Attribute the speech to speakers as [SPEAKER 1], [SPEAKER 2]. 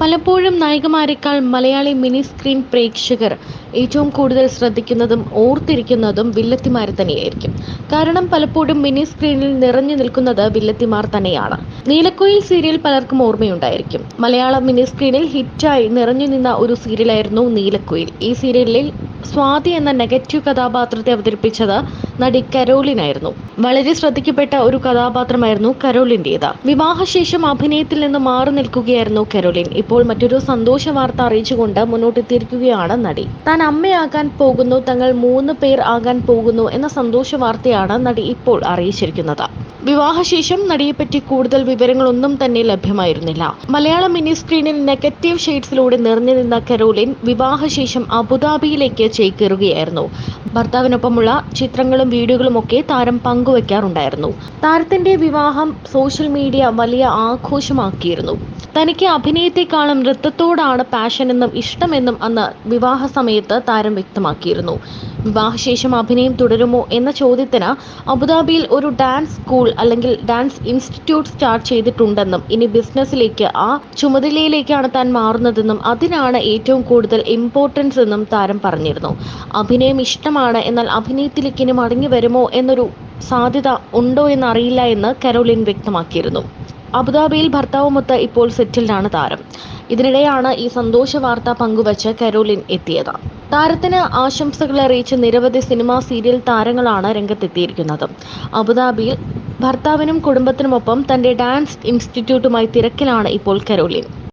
[SPEAKER 1] പലപ്പോഴും നായികമാരെക്കാൾ Malayali mini screen പ്രേക്ഷകർ ഏറ്റവും കൂടുതൽ ശ്രദ്ധിക്കുന്നതും ഓർത്തിരിക്കുന്നതും വില്ലത്തിമാരെ തന്നെയായിരിക്കും. കാരണം പലപ്പോഴും മിനി സ്ക്രീനിൽ നിറഞ്ഞു നിൽക്കുന്നത് വില്ലത്തിമാർ തന്നെയാണ്. നീലക്കുയിൽ സീരിയൽ പലർക്കും ഓർമ്മയുണ്ടായിരിക്കും. മലയാള മിനി സ്ക്രീനിൽ ഹിറ്റായി നിറഞ്ഞു നിന്ന ഒരു സീരിയലായിരുന്നു നീലക്കുയിൽ. ഈ സീരിയലിൽ സ്വാതി എന്ന നെഗറ്റീവ് കഥാപാത്രത്തെ അവതരിപ്പിച്ചത് നടി കരോലിനായിരുന്നു വളരെ ശ്രദ്ധിക്കപ്പെട്ട ഒരു കഥാപാത്രമായിരുന്നു കരോളിന്റേത് വിവാഹശേഷം അഭിനയത്തിൽ നിന്ന് മാറി നിൽക്കുകയായിരുന്നു കരോളിൻ. ഇപ്പോൾ മറ്റൊരു സന്തോഷ വാർത്ത അറിയിച്ചുകൊണ്ട് മുന്നോട്ടെത്തിയിരിക്കുകയാണ് നടി. താൻ അമ്മയാകാൻ പോകുന്നു തങ്ങൾ മൂന്ന് പേർ ആകാൻ പോകുന്നു എന്ന സന്തോഷ വാർത്തയാണ് നടി ഇപ്പോൾ അറിയിച്ചിരിക്കുന്നത്. വിവാഹശേഷം നടിയെപ്പറ്റി കൂടുതൽ വിവരങ്ങളൊന്നും തന്നെ ലഭ്യമായിരുന്നില്ല. മലയാള മിനി സ്ക്രീനിൽ നെഗറ്റീവ് ഷെയ്ഡ്സിലൂടെ നിറഞ്ഞു നിന്ന കരോലിൻ വിവാഹശേഷം അബുദാബിയിലേക്ക് ചേക്കേറുകയായിരുന്നു. ഭർത്താവിനൊപ്പമുള്ള ചിത്രങ്ങളും വീഡിയോകളും ഒക്കെ താരം പങ്കുവെക്കാറുണ്ടായിരുന്നു. താരത്തിന്റെ വിവാഹം സോഷ്യൽ മീഡിയ വലിയ ആഘോഷമാക്കിയിരുന്നു. തനിക്ക് അഭിനയത്തെക്കാളും നൃത്തത്തോടാണ് പാഷനെന്നും ഇഷ്ടമെന്നും അന്ന് വിവാഹ സമയത്ത് താരം വ്യക്തമാക്കിയിരുന്നു. വിവാഹശേഷം അഭിനയം തുടരുമോ എന്ന ചോദ്യത്തിന് അബുദാബിയിൽ ഒരു ഡാൻസ് സ്കൂൾ അല്ലെങ്കിൽ ഡാൻസ് ഇൻസ്റ്റിറ്റ്യൂട്ട് സ്റ്റാർട്ട് ചെയ്തിട്ടുണ്ടെന്നും ഇനി ബിസിനസ്സിലേക്ക് ആ ചുമതലയിലേക്കാണ് താൻ മാറുന്നതെന്നും അതിനാണ് ഏറ്റവും കൂടുതൽ ഇമ്പോർട്ടൻസ് എന്നും താരം പറഞ്ഞിരുന്നു. അഭിനയം ഇഷ്ടമാണ് എന്നാൽ അഭിനയത്തിലേക്ക് ഇനി മടങ്ങി വരുമോ എന്നൊരു സാധ്യത ഉണ്ടോ എന്നറിയില്ല എന്ന് കരോലിൻ വ്യക്തമാക്കിയിരുന്നു. അബുദാബിയിൽ ഭർത്താവുമൊത്ത് ഇപ്പോൾ സെറ്റിൽഡാണ് താരം. ഇതിനിടെയാണ് ഈ സന്തോഷ വാർത്ത പങ്കുവച്ച് കരോലിൻ എത്തിയത്. താരത്തിന് ആശംസകൾ അറിയിച്ച് നിരവധി സിനിമാ സീരിയൽ താരങ്ങളാണ് രംഗത്തെത്തിയിരിക്കുന്നത്. അബുദാബിയിൽ ഭർത്താവിനും കുടുംബത്തിനുമൊപ്പം തന്റെ ഡാൻസ് ഇൻസ്റ്റിറ്റ്യൂട്ടുമായി തിരക്കിലാണ് ഇപ്പോൾ കരോലിൻ.